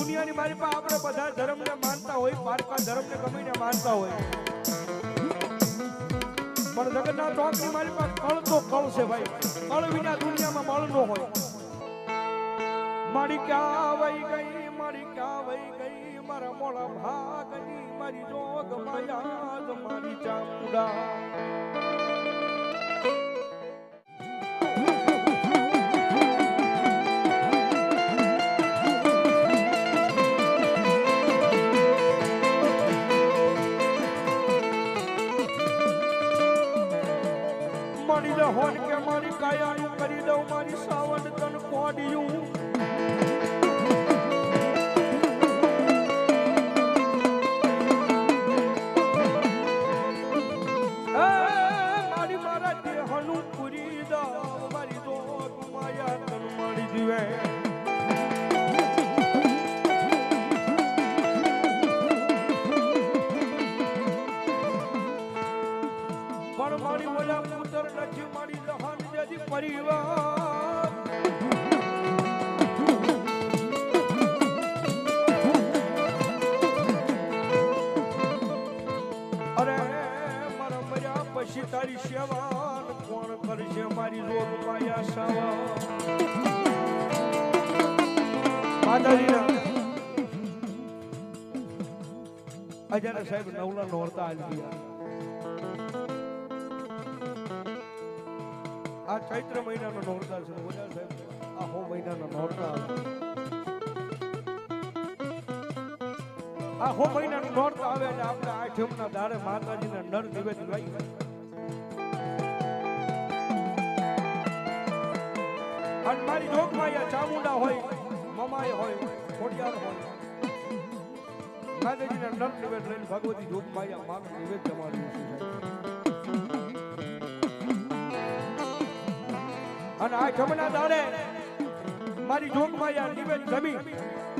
દુનિયાની મારી પાસે આપણે બધા ધર્મને માનતા હોય પારકા ધર્મને ગમીને માનતા હોય. પણ જગન્નાથ ચોકની મારી પાસે કળ તો કળ છે ભાઈ. કળ વિના દુનિયામાં મળ ન હોય. મારી ક્યાં વહી ગઈ, મારી ક્યાં વહી ગઈ, મારા મોળા ભાગની મારી જોગ માયા મારી ચામુડા. પણ મારી ઓલા પુત્ર નથી, મારી જહાન જેથી પરિવાર. અરે, મારા મર્યા પછી તારી સેવા કોણ કરશે? મારી રોગ માયા સાવા માતાજીના અજાના સાહેબ નવલા નોરતા આવી આ ચૈત્ર મહિનાનો નોરતા છે. બોલ્યા સાહેબ, આ હો મહિનાનો નોરતા આ હો મહિનાનો નોરતા આવે એટલે આપણે આઠમના દાડે માતાજીના નર નિવેદ લઈ. અને મારી જોગમાં યા ચામુંડા હોય મમાય હોય, ખોડિયાર હોય. માતાજીના નર નિવેદ લઈને ભગવતી જોગમાં માનું નિવેદ જમાડ્યું અને આ જમના દાડે મારી જોગમાં યા નિવેદ જમી,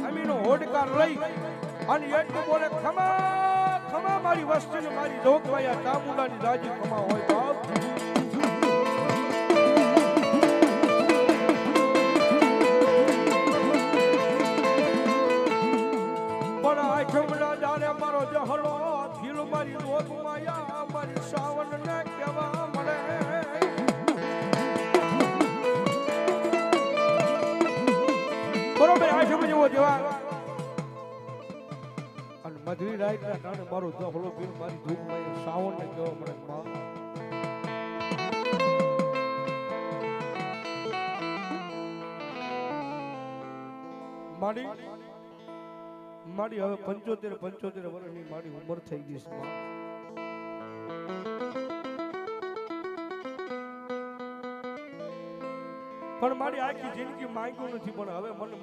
અમીનો હોડકાર લઈ અને એટલું બોલે ખમા ખમા મારી વસ્તીને મારી જોગમાં યા ચામુંડાની રાજી ખમા હોય એવો જેવા અને મધવી રાઈટ ના કારણે મારો દોહલો બિલ મારી ધૂપમાં સાવણ ને કહેવા પડે માં માડી માડી હવે પંચોતેર પંચોતેર વર્ષની મારી ઉંમર થઈ ગઈ છે પણ મારી આખી જિંદગી માંગ્યું નથી, પણ હવે મને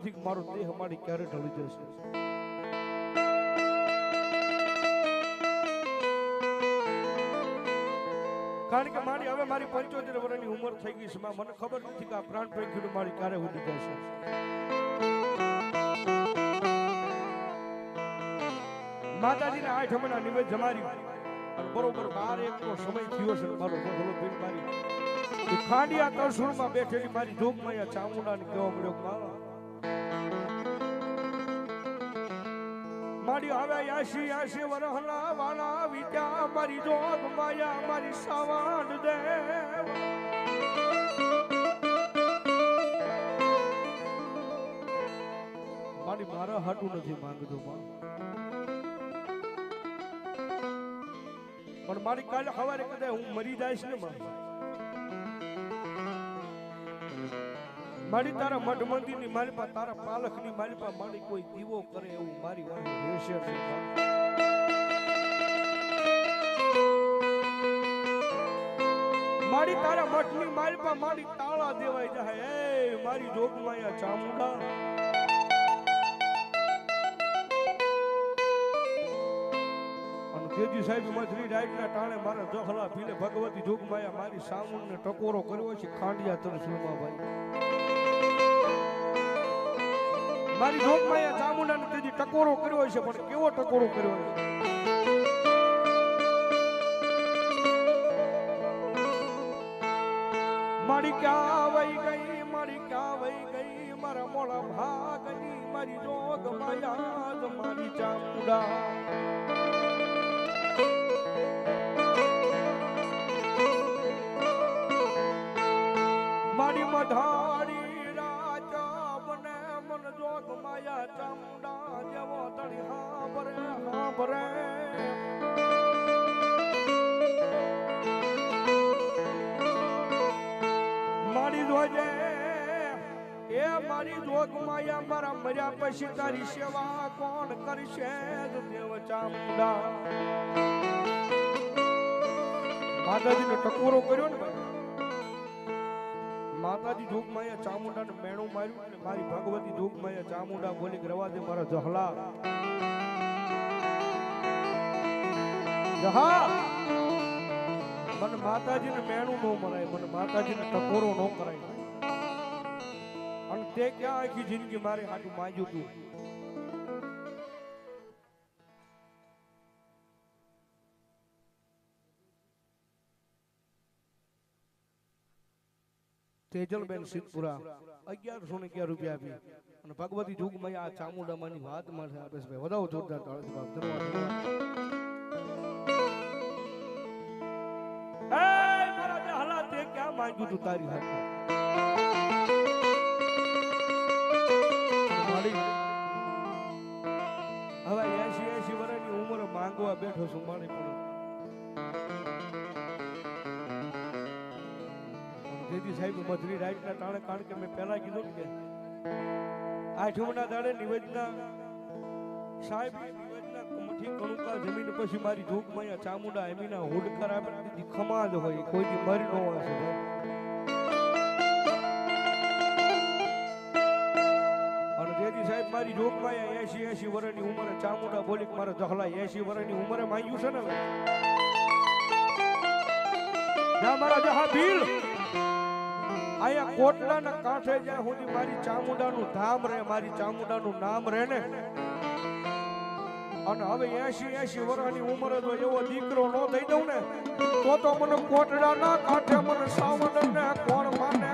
નથી કે મારો દેહ મારી ક્યારે ઢળી જશે? કારણ કે મારી હવે મારી પંચોતેર વર્ષની ઉંમર થઈ ગઈ છે. મને ખબર નથી કે આ પ્રાણ પંખીનું મારી ક્યારે ઉડી જશે. માતાજીના આઠ હમણાં નિવેદ જમારી બરોબર બાર એક નો સમય થયો છે મારો ભગલો પીર મારી. ખાંડિયા તરસુરમાં બેઠેલી મારી જોગમૈયા ચામુંડાને કહેવા મળ્યો મારી હવે યાસી યાસી વરહલા વાલા વિદ્યા મારી જોગ માયા મારી સવાન દેવ. મારી મારા હાટું નથી માંગતો માં. પણ મારી કાલે સવારે કદાચ હું મરી જઈશ ને માં. મારી તારા મઠ મંદિરની મારી પાસે તારા પાલખની મારી પાસે મારી કોઈ દીવો કરે એવું મારી વાણી રહેશે મારી તારા મઠની મારી પાસે મારી તાળા દેવાય જાય. એ મારી જોગમાયા ચામુંડા. તેજી સાહેબ મધરી રાઈટના ટાણે મારા જખલા પીલે ભગવતી જોગમાયા મારી સામુન ને ટકોરો કર્યો છે ખાંડિયા તરસુમાં ભાઈ. મારી જોગમાયા ચામુંડાને તેજી ટકોરો કર્યો છે પણ કેવો ટકોરો કર્યો છે મારી ક્યાં ગઈ, મારી ક્યાં વઈ ગઈ, મારા મોળા ભાગની મારી જોગ માયા જ મારી ચામુંડા. મારી મધારી માયા ચામુંડા જેવો તળી હાંભરે હાંભરે. મારી ધ્વજે એ મારી જોગ માયા મારા મર્યા પછી તારી સેવા કોણ કરશે દેવ ચામુંડા? માતાજીનો ટકોરો કર્યો ને માતાજી જોગમાયા ચામુંડાને મેણું માર્યું. અને મારી ભગવતી જોગમાયા ચામુંડા બોલી રવા દે મારા જહલા. જહા. મને માતાજીને મેણું ન મરાય, મને માતાજીને ટકોરો ન કરાય. અને તે ક્યાં આખી જિંદગી મારે હાટું માંગ્યું તું? તેજલબેન સિદ્ધપુરા, અગિયારસો ને અગિયાર રૂપિયા આપી. અને ભગવતી જુગમાં આ ચામુંડામાની વાતમાં આપે છે વધાવો જોરદાર તાળી બાપ. ધન્યવાદ ધન્યવાદ. એ મારા જે હલા તે ક્યાં માંગ્યું તું તારી હાથે હવે એસી એસી વર્ષની ઉંમરે માંગવા બેઠો છું, મારી પણ. સાહેબ મધરી રાઈટના તાણે કારણ કે મેં પહેલા કીધું કે આઠમના દાડે નિવેદના સાહેબ, નિવેદના કમઠી કણુકા જમીન પછી મારી ધૂપ મૈયા ચામુંડા એમીના હોડકર આપે દીદી ખમા જ હોય કોઈ દી મરી ન હોય અને જેથી સાહેબ મારી જોગમાં એસી એસી વર્ષની ઉંમરે ચામુંડા બોલી મારે જહલા એસી વર્ષની ઉંમરે માંગ્યું છે ને, મારા જહા ભીલ અહીંયા કોટલાના કાંઠે જ્યાં સુધી મારી ચામુંડાનું ધામ રહે, મારી ચામુંડાનું નામ રહે ને. અને હવે એસી એસી વર્ષની ઉંમરે તો એવો દીકરો ન થઈ દઉં ને, તો તો મને કોટડાના કાંઠે મને સાવન ને કોણ માને?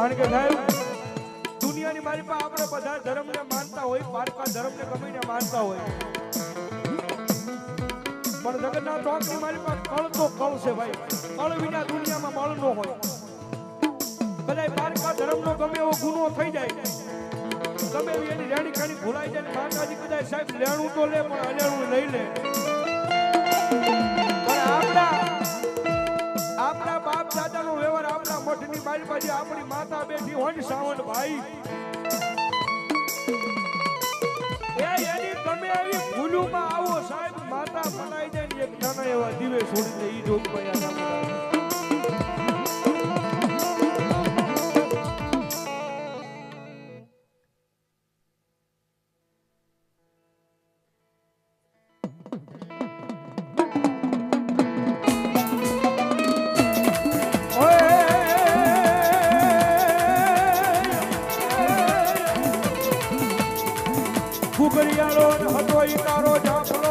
કારણ કે સાહેબ, દુનિયાની મારી પાસે આપણે બધા ધર્મને માનતા હોય, પારકા ધર્મને ગમીને માનતા હોય. પણ જગન્નાથ ચોકની મારી પાસે કળ તો કળ છે ભાઈ. કળ વિના દુનિયામાં મળ ન હોય. કદાચ પારકા ધર્મનો ગમે એવો ગુનો થઈ જાય. ગમે એવી એની રેણી ખાણી ભૂલાઈ જાય ને માતાજી કદાચ સાહેબ લેણું તો લે, પણ અલેણું લઈ લે. પણ આપણા મઠની બાજુ આપણી માતા બેઠી હોય ને સાવંત ભાઈ એની તમે આવી ભૂલુમાં આવો સાહેબ, માતા મનાઈ જાય એક નાના એવા દીવે છોડી દે એ જોગ પયા ફુગરિયાળો હતો ઈ તારો જાફલો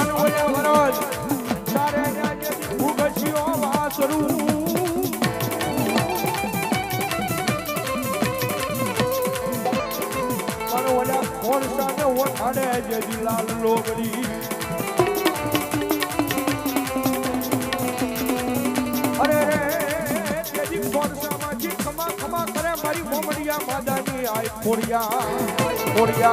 અનવય વરજ તારે ફુગસિયો વાસરું ખોરસા ને ઓઠાડે જેદી લાલ લોગડી. Korea, Korea,